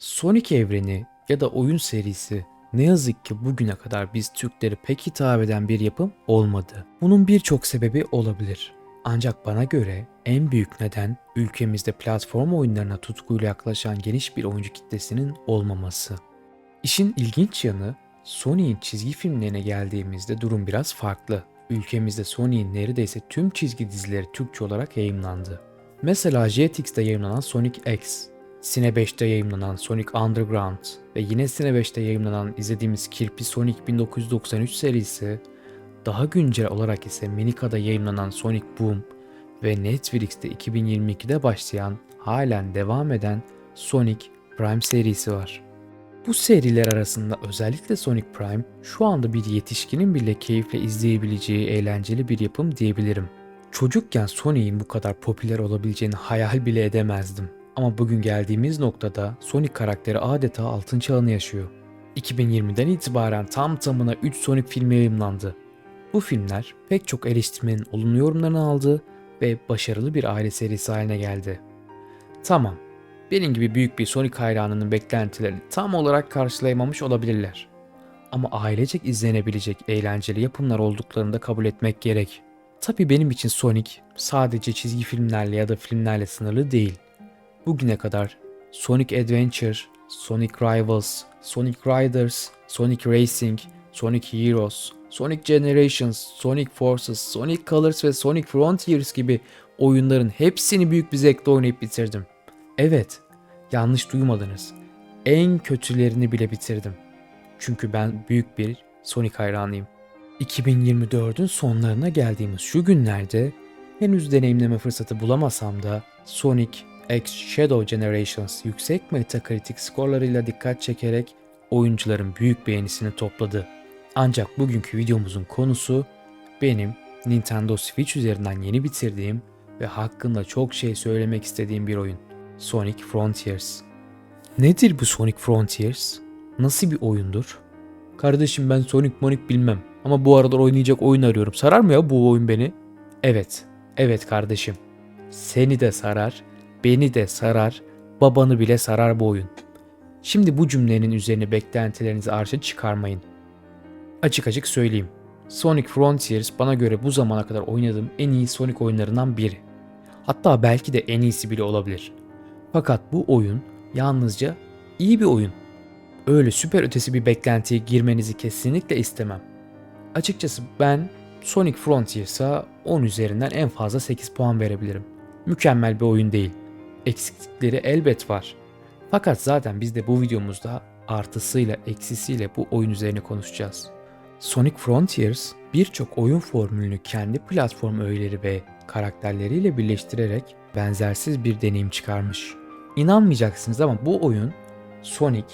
Sonic evreni ya da oyun serisi ne yazık ki bugüne kadar biz Türkleri pek hitap eden bir yapım olmadı. Bunun birçok sebebi olabilir. Ancak bana göre en büyük neden ülkemizde platform oyunlarına tutkuyla yaklaşan geniş bir oyuncu kitlesinin olmaması. İşin ilginç yanı Sony'in çizgi filmlerine geldiğimizde durum biraz farklı. Ülkemizde Sony'in neredeyse tüm çizgi dizileri Türkçe olarak yayımlandı. Mesela Jetix'te yayımlanan Sonic X, Cine 5'te yayımlanan Sonic Underground ve yine Cine 5'te yayımlanan izlediğimiz Kirpi Sonic 1993 serisi, daha güncel olarak ise Minika'da yayımlanan Sonic Boom ve Netflix'te 2022'de başlayan halen devam eden Sonic Prime serisi var. Bu seriler arasında özellikle Sonic Prime şu anda bir yetişkinin bile keyifle izleyebileceği eğlenceli bir yapım diyebilirim. Çocukken Sonic'in bu kadar popüler olabileceğini hayal bile edemezdim. Ama bugün geldiğimiz noktada Sonic karakteri adeta altın çağını yaşıyor. 2020'den itibaren tam tamına 3 Sonic filmi yayımlandı. Bu filmler pek çok eleştirmenin olumlu yorumlarını aldı ve başarılı bir aile serisi haline geldi. Tamam, benim gibi büyük bir Sonic hayranının beklentilerini tam olarak karşılayamamış olabilirler. Ama ailecek izlenebilecek eğlenceli yapımlar olduklarını da kabul etmek gerek. Tabii benim için Sonic sadece çizgi filmlerle ya da filmlerle sınırlı değil. Bugüne kadar Sonic Adventure, Sonic Rivals, Sonic Riders, Sonic Racing, Sonic Heroes, Sonic Generations, Sonic Forces, Sonic Colors ve Sonic Frontiers gibi oyunların hepsini büyük bir zevkle oynayıp bitirdim. Evet, yanlış duymadınız. En kötülerini bile bitirdim. Çünkü ben büyük bir Sonic hayranıyım. 2024'ün sonlarına geldiğimiz şu günlerde henüz deneyimleme fırsatı bulamasam da Sonic X Shadow Generations yüksek Metacritic skorlarıyla dikkat çekerek oyuncuların büyük beğenisini topladı. Ancak bugünkü videomuzun konusu benim Nintendo Switch üzerinden yeni bitirdiğim ve hakkında çok şey söylemek istediğim bir oyun. Sonic Frontiers. Nedir bu Sonic Frontiers? Nasıl bir oyundur? Kardeşim ben Sonic Monic bilmem ama bu aralar oynayacak oyun arıyorum. Sarar mı ya bu oyun beni? Evet, evet kardeşim. Seni de sarar, beni de sarar, babanı bile sarar bu oyun. Şimdi bu cümlenin üzerine beklentilerinizi arşa çıkarmayın. Açık açık söyleyeyim. Sonic Frontiers bana göre bu zamana kadar oynadığım en iyi Sonic oyunlarından biri. Hatta belki de en iyisi bile olabilir. Fakat bu oyun yalnızca iyi bir oyun. Öyle süper ötesi bir beklentiye girmenizi kesinlikle istemem. Açıkçası ben Sonic Frontiers'a 10 üzerinden en fazla 8 puan verebilirim. Mükemmel bir oyun değil. Eksiklikleri elbet var. Fakat zaten biz de bu videomuzda artısıyla eksisiyle bu oyun üzerine konuşacağız. Sonic Frontiers birçok oyun formülünü kendi platform öğeleri ve karakterleriyle birleştirerek benzersiz bir deneyim çıkarmış. İnanmayacaksınız ama bu oyun Sonic,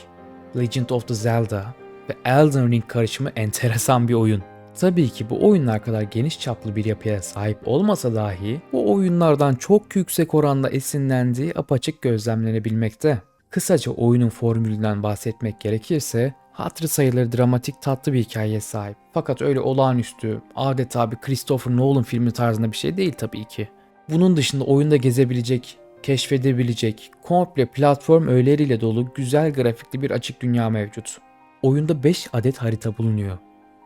Legend of the Zelda ve Elden Ring karışımı enteresan bir oyun. Tabii ki bu oyunlar kadar geniş çaplı bir yapıya sahip olmasa dahi bu oyunlardan çok yüksek oranda esinlendiği apaçık gözlemlenebilmekte. Kısaca oyunun formülünden bahsetmek gerekirse hatırı sayılır dramatik tatlı bir hikayeye sahip. Fakat öyle olağanüstü, adeta bir Christopher Nolan filmi tarzında bir şey değil tabii ki. Bunun dışında oyunda gezebilecek, keşfedebilecek, komple platform öğeleriyle dolu güzel grafikli bir açık dünya mevcut. Oyunda 5 adet harita bulunuyor.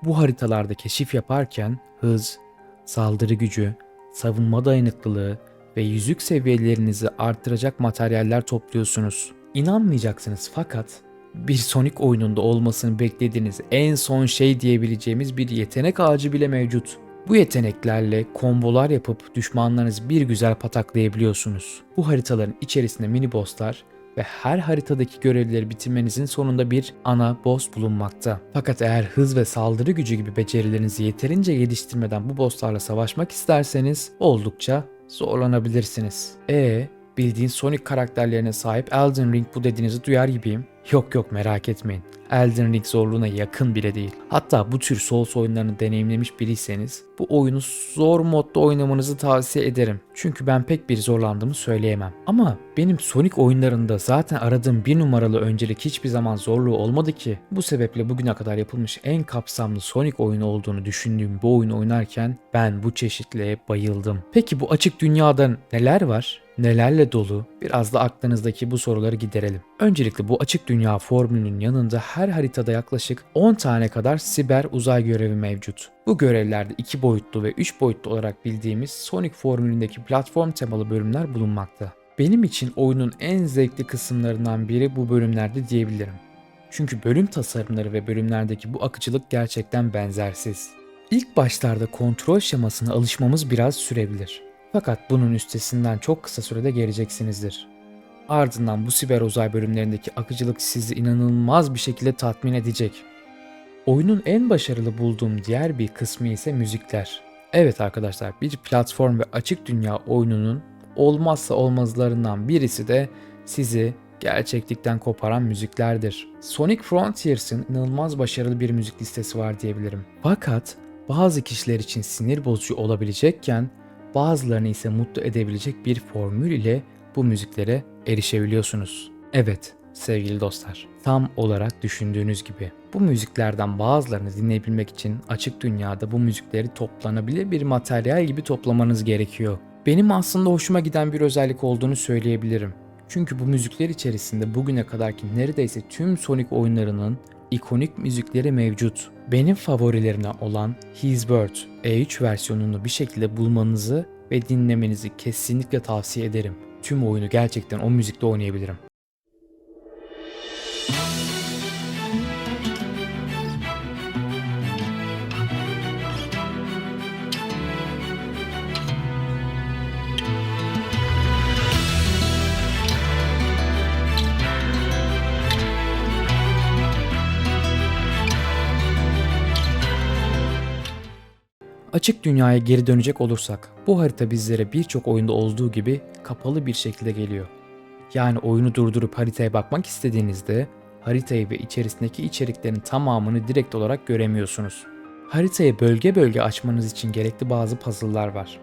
Bu haritalarda keşif yaparken hız, saldırı gücü, savunma dayanıklılığı ve yüzük seviyelerinizi arttıracak materyaller topluyorsunuz. İnanmayacaksınız fakat bir Sonic oyununda olmasını beklediğiniz en son şey diyebileceğimiz bir yetenek ağacı bile mevcut. Bu yeteneklerle kombolar yapıp düşmanlarınızı bir güzel pataklayabiliyorsunuz. Bu haritaların içerisinde mini bosslar ve her haritadaki görevleri bitirmenizin sonunda bir ana boss bulunmakta. Fakat eğer hız ve saldırı gücü gibi becerilerinizi yeterince geliştirmeden bu bosslarla savaşmak isterseniz oldukça zorlanabilirsiniz. E bildiğin Sonic karakterlerine sahip Elden Ring bu dediğinizi duyar gibiyim. Yok yok merak etmeyin. Elden Ring zorluğuna yakın bile değil. Hatta bu tür Souls oyunlarını deneyimlemiş biriyseniz bu oyunu zor modda oynamanızı tavsiye ederim. Çünkü ben pek bir zorlandığımı söyleyemem. Ama benim Sonic oyunlarında zaten aradığım bir numaralı öncelik hiçbir zaman zorluğu olmadı ki. Bu sebeple bugüne kadar yapılmış en kapsamlı Sonic oyunu olduğunu düşündüğüm bu oyunu oynarken ben bu çeşitliğe bayıldım. Peki bu açık dünyada neler var? Nelerle dolu biraz da aklınızdaki bu soruları giderelim. Öncelikle bu açık dünya formülünün yanında her haritada yaklaşık 10 tane kadar siber uzay görevi mevcut. Bu görevlerde 2 boyutlu ve 3 boyutlu olarak bildiğimiz Sonic formülündeki platform temalı bölümler bulunmakta. Benim için oyunun en zevkli kısımlarından biri bu bölümlerde diyebilirim. Çünkü bölüm tasarımları ve bölümlerdeki bu akıcılık gerçekten benzersiz. İlk başlarda kontrol şemasına alışmamız biraz sürebilir. Fakat bunun üstesinden çok kısa sürede geleceksinizdir. Ardından bu siber uzay bölümlerindeki akıcılık sizi inanılmaz bir şekilde tatmin edecek. Oyunun en başarılı bulduğum diğer bir kısmı ise müzikler. Evet arkadaşlar bir platform ve açık dünya oyununun olmazsa olmazlarından birisi de sizi gerçeklikten koparan müziklerdir. Sonic Frontiers'ın inanılmaz başarılı bir müzik listesi var diyebilirim. Fakat bazı kişiler için sinir bozucu olabilecekken bazılarını ise mutlu edebilecek bir formül ile bu müziklere erişebiliyorsunuz. Evet sevgili dostlar tam olarak düşündüğünüz gibi bu müziklerden bazılarını dinleyebilmek için açık dünyada bu müzikleri toplanabilir bir materyal gibi toplamanız gerekiyor. Benim aslında hoşuma giden bir özellik olduğunu söyleyebilirim. Çünkü bu müzikler içerisinde bugüne kadarki neredeyse tüm Sonic oyunlarının ikonik müzikleri mevcut. Benim favorilerine olan His Word E3 versiyonunu bir şekilde bulmanızı ve dinlemenizi kesinlikle tavsiye ederim. Tüm oyunu gerçekten o müzikte oynayabilirim. Açık dünyaya geri dönecek olursak, bu harita bizlere birçok oyunda olduğu gibi kapalı bir şekilde geliyor. Yani oyunu durdurup haritaya bakmak istediğinizde haritayı ve içerisindeki içeriklerin tamamını direkt olarak göremiyorsunuz. Haritayı bölge bölge açmanız için gerekli bazı puzzle'lar var.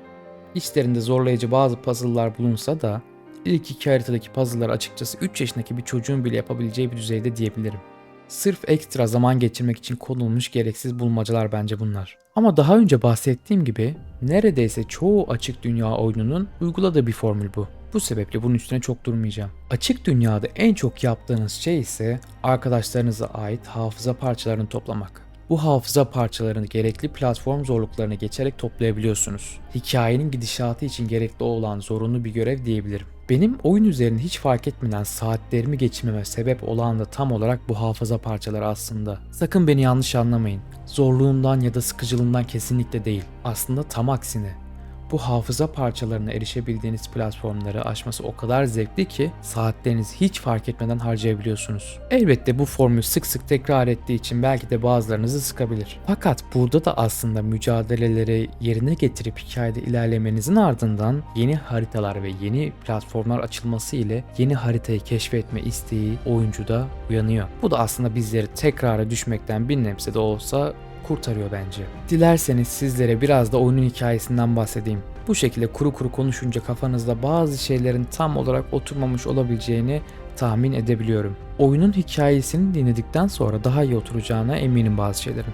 İçlerinde zorlayıcı bazı puzzle'lar bulunsa da ilk iki haritadaki puzzle'lar açıkçası 3 yaşındaki bir çocuğun bile yapabileceği bir düzeyde diyebilirim. Sırf ekstra zaman geçirmek için konulmuş gereksiz bulmacalar bence bunlar. Ama daha önce bahsettiğim gibi neredeyse çoğu açık dünya oyununun uyguladığı bir formül bu. Bu sebeple bunun üstüne çok durmayacağım. Açık dünyada en çok yaptığınız şey ise arkadaşlarınıza ait hafıza parçalarını toplamak. Bu hafıza parçalarını gerekli platform zorluklarını geçerek toplayabiliyorsunuz. Hikayenin gidişatı için gerekli olan zorunlu bir görev diyebilirim. Benim oyun üzerine hiç fark etmeden saatlerimi geçirmeme sebep olan da tam olarak bu hafıza parçaları aslında. Sakın beni yanlış anlamayın. Zorluğundan ya da sıkıcılığından kesinlikle değil. Aslında tam aksine. Bu hafıza parçalarına erişebildiğiniz platformları aşması o kadar zevkli ki saatlerinizi hiç fark etmeden harcayabiliyorsunuz. Elbette bu formül sık sık tekrar ettiği için belki de bazılarınızı sıkabilir. Fakat burada da aslında mücadeleleri yerine getirip hikayede ilerlemenizin ardından yeni haritalar ve yeni platformlar açılması ile yeni haritayı keşfetme isteği oyuncuda uyanıyor. Bu da aslında bizleri tekrara düşmekten bir nebze de olsa kurtarıyor bence. Dilerseniz sizlere biraz da oyunun hikayesinden bahsedeyim. Bu şekilde kuru kuru konuşunca kafanızda bazı şeylerin tam olarak oturmamış olabileceğini tahmin edebiliyorum. Oyunun hikayesini dinledikten sonra daha iyi oturacağına eminim bazı şeylerin.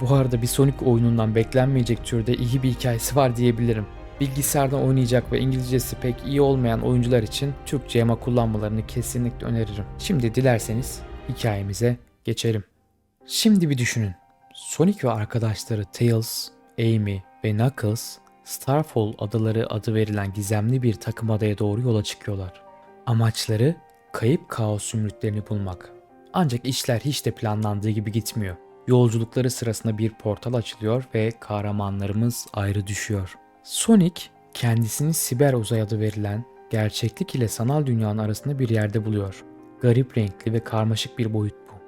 Bu arada bir Sonic oyunundan beklenmeyecek türde iyi bir hikayesi var diyebilirim. Bilgisayardan oynayacak ve İngilizcesi pek iyi olmayan oyuncular için Türkçe yama kullanmalarını kesinlikle öneririm. Şimdi dilerseniz hikayemize geçelim. Şimdi bir düşünün. Sonic ve arkadaşları Tails, Amy ve Knuckles, Starfall adaları adı verilen gizemli bir takım adaya doğru yola çıkıyorlar. Amaçları kayıp kaos zümrütlerini bulmak. Ancak işler hiç de planlandığı gibi gitmiyor. Yolculukları sırasında bir portal açılıyor ve kahramanlarımız ayrı düşüyor. Sonic kendisini siber uzay adı verilen gerçeklik ile sanal dünyanın arasında bir yerde buluyor. Garip renkli ve karmaşık bir boyut bu.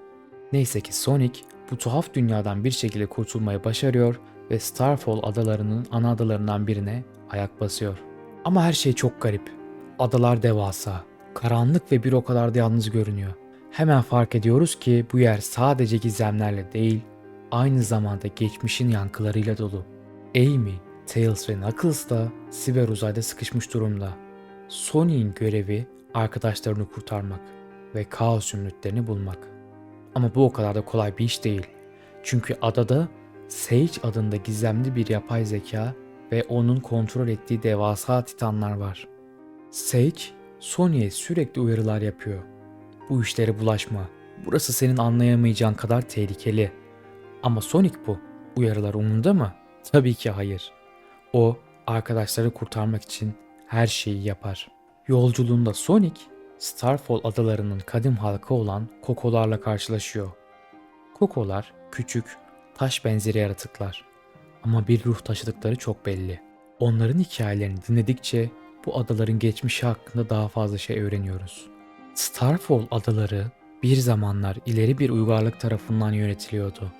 Neyse ki Sonic bu tuhaf dünyadan bir şekilde kurtulmayı başarıyor ve Starfall adalarının ana adalarından birine ayak basıyor. Ama her şey çok garip. Adalar devasa, karanlık ve bir o kadar da yalnız görünüyor. Hemen fark ediyoruz ki bu yer sadece gizemlerle değil, aynı zamanda geçmişin yankılarıyla dolu. Amy, Tails ve Knuckles da siber uzayda sıkışmış durumda. Sonic'in görevi arkadaşlarını kurtarmak ve kaos zümrütlerini bulmak. Ama bu o kadar da kolay bir iş değil. Çünkü adada Sage adında gizemli bir yapay zeka ve onun kontrol ettiği devasa titanlar var. Sage, Sony'e sürekli uyarılar yapıyor. Bu işlere bulaşma. Burası senin anlayamayacağın kadar tehlikeli. Ama Sonic bu. Uyarılar umurunda mı? Tabii ki hayır. O arkadaşları kurtarmak için her şeyi yapar. Yolculuğunda Sonic, Starfall adalarının kadim halkı olan Kokolarla karşılaşıyor. Kokolar küçük, taş benzeri yaratıklar. Ama bir ruh taşıdıkları çok belli. Onların hikayelerini dinledikçe bu adaların geçmişi hakkında daha fazla şey öğreniyoruz. Starfall adaları bir zamanlar ileri bir uygarlık tarafından yönetiliyordu.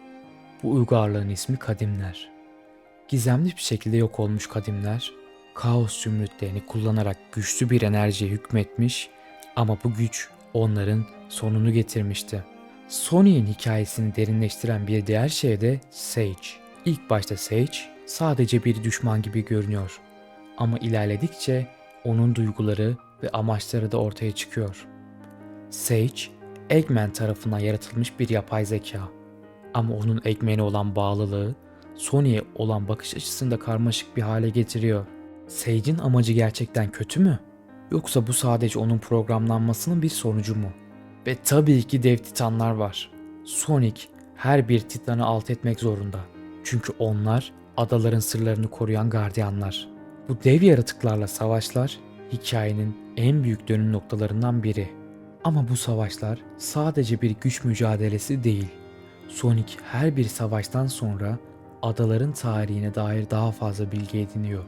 Bu uygarlığın ismi Kadimler. Gizemli bir şekilde yok olmuş Kadimler, kaos zümrütlerini kullanarak güçlü bir enerjiye hükmetmiş ama bu güç onların sonunu getirmişti. Sony'in hikayesini derinleştiren bir diğer şey de Sage. İlk başta Sage sadece bir düşman gibi görünüyor. Ama ilerledikçe onun duyguları ve amaçları da ortaya çıkıyor. Sage, Eggman tarafından yaratılmış bir yapay zeka. Ama onun Eggman'e olan bağlılığı, Sony'e olan bakış açısını da karmaşık bir hale getiriyor. Sage'in amacı gerçekten kötü mü? Yoksa bu sadece onun programlanmasının bir sonucu mu? Ve tabii ki dev titanlar var. Sonic her bir titanı alt etmek zorunda. Çünkü onlar adaların sırlarını koruyan gardiyanlar. Bu dev yaratıklarla savaşlar hikayenin en büyük dönüm noktalarından biri. Ama bu savaşlar sadece bir güç mücadelesi değil. Sonic her bir savaştan sonra adaların tarihine dair daha fazla bilgi ediniyor.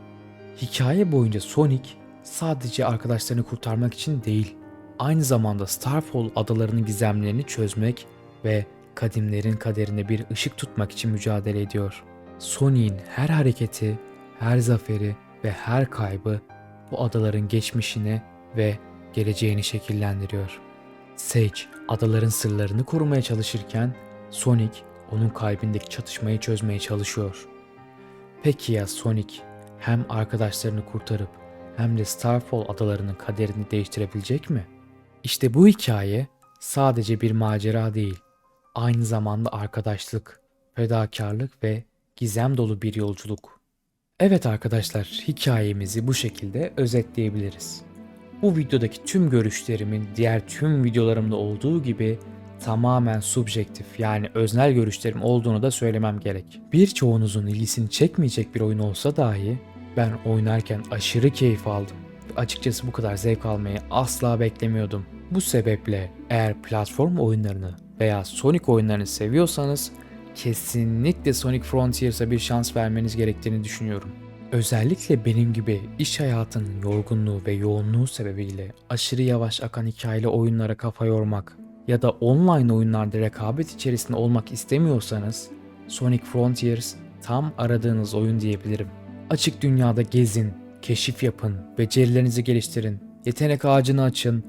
Hikaye boyunca Sonic sadece arkadaşlarını kurtarmak için değil, aynı zamanda Starfall adalarının gizemlerini çözmek ve kadimlerin kaderine bir ışık tutmak için mücadele ediyor. Sonic'in her hareketi, her zaferi ve her kaybı bu adaların geçmişini ve geleceğini şekillendiriyor. Sage adaların sırlarını korumaya çalışırken Sonic onun kalbindeki çatışmayı çözmeye çalışıyor. Peki ya Sonic hem arkadaşlarını kurtarıp hem de Starfall adalarının kaderini değiştirebilecek mi? İşte bu hikaye sadece bir macera değil, aynı zamanda arkadaşlık, fedakarlık ve gizem dolu bir yolculuk. Evet arkadaşlar, hikayemizi bu şekilde özetleyebiliriz. Bu videodaki tüm görüşlerimin diğer tüm videolarımda olduğu gibi tamamen subjektif yani öznel görüşlerim olduğunu da söylemem gerek. Birçoğunuzun ilgisini çekmeyecek bir oyun olsa dahi ben oynarken aşırı keyif aldım. Açıkçası bu kadar zevk almayı asla beklemiyordum. Bu sebeple eğer platform oyunlarını veya Sonic oyunlarını seviyorsanız kesinlikle Sonic Frontiers'a bir şans vermeniz gerektiğini düşünüyorum. Özellikle benim gibi iş hayatının yorgunluğu ve yoğunluğu sebebiyle aşırı yavaş akan hikayeli oyunlara kafa yormak ya da online oyunlarda rekabet içerisinde olmak istemiyorsanız Sonic Frontiers tam aradığınız oyun diyebilirim. Açık dünyada gezin, keşif yapın, becerilerinizi geliştirin, yetenek ağacını açın,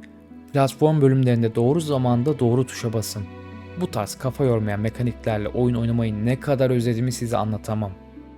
platform bölümlerinde doğru zamanda doğru tuşa basın. Bu tarz kafa yormayan mekaniklerle oyun oynamayı ne kadar özlediğimi size anlatamam.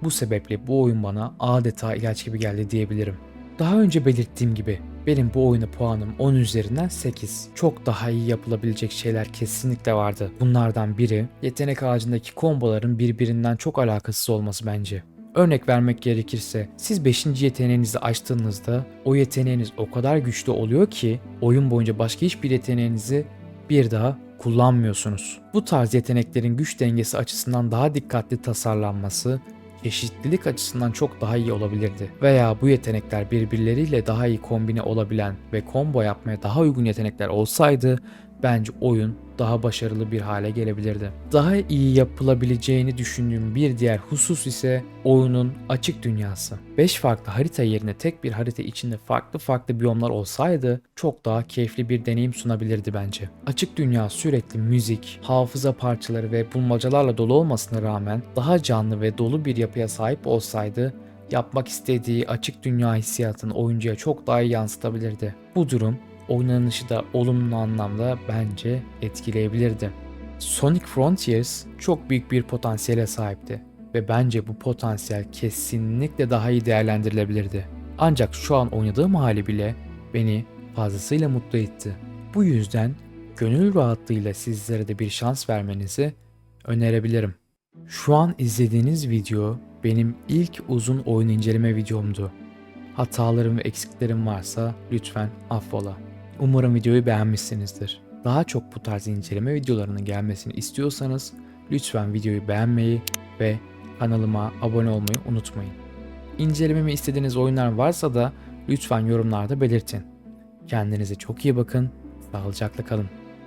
Bu sebeple bu oyun bana adeta ilaç gibi geldi diyebilirim. Daha önce belirttiğim gibi benim bu oyuna puanım 10 üzerinden 8. Çok daha iyi yapılabilecek şeyler kesinlikle vardı. Bunlardan biri yetenek ağacındaki komboların birbirinden çok alakasız olması bence. Örnek vermek gerekirse siz 5. yeteneğinizi açtığınızda o yeteneğiniz o kadar güçlü oluyor ki oyun boyunca başka hiçbir yeteneğinizi bir daha kullanmıyorsunuz. Bu tarz yeteneklerin güç dengesi açısından daha dikkatli tasarlanması eşitlilik açısından çok daha iyi olabilirdi. Veya bu yetenekler birbirleriyle daha iyi kombine olabilen ve combo yapmaya daha uygun yetenekler olsaydı bence oyun daha başarılı bir hale gelebilirdi. Daha iyi yapılabileceğini düşündüğüm bir diğer husus ise oyunun açık dünyası. 5 farklı harita yerine tek bir harita içinde farklı farklı biyomlar olsaydı çok daha keyifli bir deneyim sunabilirdi bence. Açık dünya sürekli müzik, hafıza parçaları ve bulmacalarla dolu olmasına rağmen daha canlı ve dolu bir yapıya sahip olsaydı yapmak istediği açık dünya hissiyatını oyuncuya çok daha iyi yansıtabilirdi. Bu durum oynanışı da olumlu anlamda bence etkileyebilirdi. Sonic Frontiers çok büyük bir potansiyele sahipti ve bence bu potansiyel kesinlikle daha iyi değerlendirilebilirdi. Ancak şu an oynadığım hali bile beni fazlasıyla mutlu etti. Bu yüzden gönül rahatlığıyla sizlere de bir şans vermenizi önerebilirim. Şu an izlediğiniz video benim ilk uzun oyun inceleme videomdu. Hatalarım ve eksiklerim varsa lütfen affola. Umarım videoyu beğenmişsinizdir. Daha çok bu tarz inceleme videolarının gelmesini istiyorsanız lütfen videoyu beğenmeyi ve kanalıma abone olmayı unutmayın. İncelememi istediğiniz oyunlar varsa da lütfen yorumlarda belirtin. Kendinize çok iyi bakın, sağlıcakla kalın.